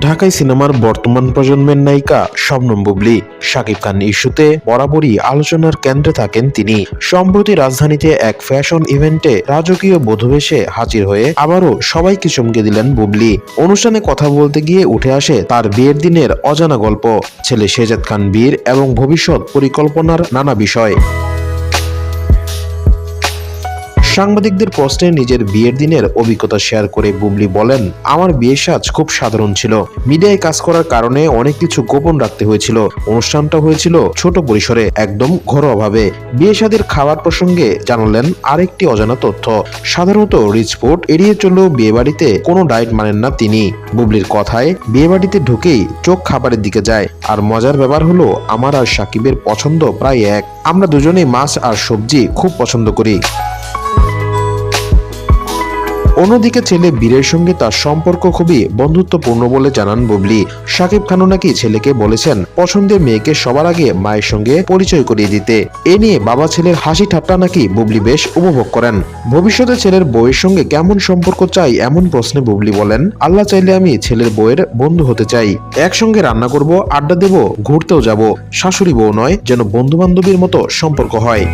ঢাকাই সিনেমার বর্তমান প্রজন্মের নায়িকা শবনম বুবলি। শাকিব খান ইস্যুতে বরাবরই আলোচনার কেন্দ্রে থাকেন তিনি। সম্প্রতি রাজধানীতে এক ফ্যাশন ইভেন্টে রাজকীয় বধূবেশে হাজির হয়ে আবারও সবাইকে চমকে দিলেন বুবলি। অনুষ্ঠানে কথা বলতে গিয়ে উঠে আসে তার বিয়ের দিনের অজানা গল্প। ছেলে শেজাদ খান বীর এবং ভবিষ্যৎ পরিকল্পনার নানা বিষয়। সাংবাদিকদের প্রশ্নে নিজের বিয়ের দিনের অভিজ্ঞতা শেয়ার করে বুবলি বলেন, আমার বিয়ের সাজ খুব সাধারণ ছিল। মিডিয়ায় কাজ করার কারণে অনেক কিছু গোপন রাখতে হয়েছিল। অনুষ্ঠানটা হয়েছিল ছোট পরিসরে, একদম ঘরোয়াভাবে। বিয়ে শাদীর খাবার প্রসঙ্গে জানালেন আরেকটি অজানা তথ্য। সাধারণত রিচ ফুড এড়িয়ে চললেও বিয়ে বাড়িতে কোনো ডায়েট মানেন না তিনি। বুবলির কথায় বিয়ে বাড়িতে ঢুকেই চোখ খাবারের দিকে যায়। আর মজার ব্যাপার হলো, আমার আর সাকিবের পছন্দ প্রায় এক। আমরা দুজনেই মাছ আর সবজি খুব পছন্দ করি। অন্যদিকে ছেলে বীরের সঙ্গে তার সম্পর্ক খুবই বন্ধুত্বপূর্ণ বলে জানান বুবলি। সাকিব খানও নাকি ছেলেকে বলেছেন পছন্দের মেয়েকে সবার আগে মায়ের সঙ্গে পরিচয় করিয়ে দিতে। এ নিয়ে বাবা ছেলের হাসি ঠাট্টা নাকি বুবলি বেশ উপভোগ করেন। ভবিষ্যতে ছেলের বউয়ের সঙ্গে কেমন সম্পর্ক চাই এমন প্রশ্নে বুবলি বলেন, আল্লাহ চাইলে আমি ছেলের বউয়ের বন্ধু হতে চাই। একসঙ্গে রান্না করব, আড্ডা দেব, ঘুরতেও যাব। শাশুড়ি বউ নয়, যেন বন্ধু বান্ধবীর মতো সম্পর্ক হয়।